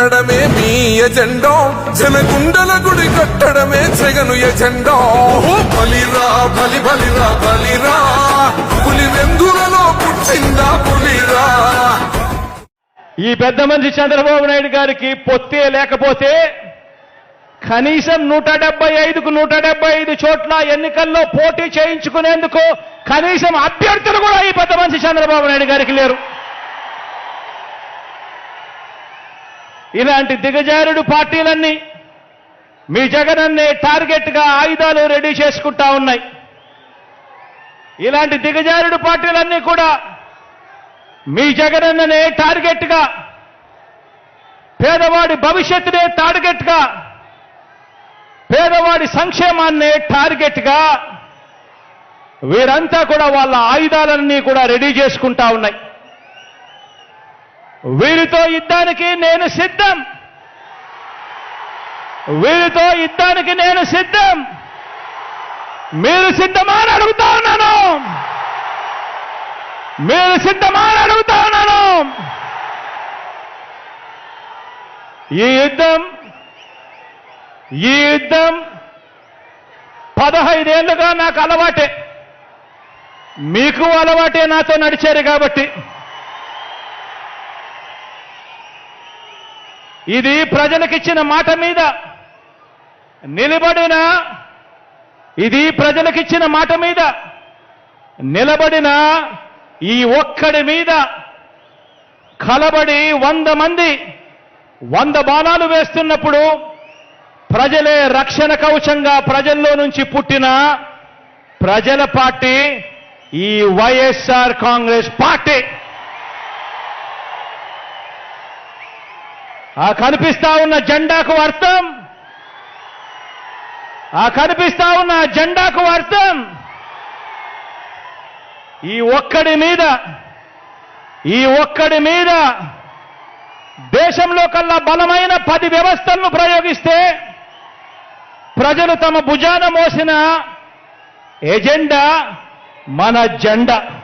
కట్టడమే మీ ఎజెండో. జనగుండల గుడి కట్టడమే జగను ఎజెండో. బలిరా బలి బలిరా. బలిరా పులి వెందులలో పుట్టిందా పులిరా. ఈ పెద్ద మనిషి చంద్రబాబు నాయుడు గారికి పొత్తే లేకపోతే కనీసం నూట డెబ్బై ఐదుకు నూట డెబ్బై ఐదు చోట్ల ఎన్నికల్లో పోటీ చేయించుకునేందుకు కనీసం అభ్యర్థులు కూడా ఈ పెద్ద మనిషి చంద్రబాబు నాయుడు గారికి లేరు. ఇలాంటి దిగజారుడు పార్టీలన్నీ మీ జగనన్నే టార్గెట్గా ఆయుధాలు రెడీ చేసుకుంటా ఉన్నాయి. ఇలాంటి దిగజారుడు పార్టీలన్నీ కూడా మీ జగనన్ననే టార్గెట్గా పేదవాడి భవిష్యత్తునే టార్గెట్గా పేదవాడి సంక్షేమాన్నే టార్గెట్గా వీరంతా కూడా వాళ్ళ ఆయుధాలన్నీ కూడా రెడీ చేసుకుంటా ఉన్నాయి. వీరితో యుద్ధానికి నేను సిద్ధం. వీరితో యుద్ధానికి నేను సిద్ధం. మీరు సిద్ధమా అని అడుగుతా ఉన్నాను. మీరు సిద్ధమా అని అడుగుతా ఉన్నాను. ఈ యుద్ధం ఈ యుద్ధం పదహైదేళ్ళుగా నాకు అలవాటే. మీకు అలవాటే నాతో నడిచారు కాబట్టి. ఇది ప్రజలకిచ్చిన మాట మీద నిలబడిన ఇది ప్రజలకిచ్చిన మాట మీద నిలబడిన ఈ ఒక్కడి మీద కలబడి వంద మంది వంద బాణాలు వేస్తున్నప్పుడు ప్రజలే రక్షణ కవచంగా ప్రజల్లో నుంచి పుట్టిన ప్రజల పార్టీ ఈ వైఎస్ఆర్ కాంగ్రెస్ పార్టీ. ఆ కనిపిస్తా ఉన్న జెండాకు అర్థం. ఆ కనిపిస్తా ఉన్న జెండాకు అర్థం. ఈ ఒక్కడి మీద ఈ ఒక్కడి మీద దేశంలో కల్లా బలమైన పది వ్యవస్థలను ప్రయోగిస్తే ప్రజలు తమ భుజాన మోసిన ఎజెండా మన జెండా.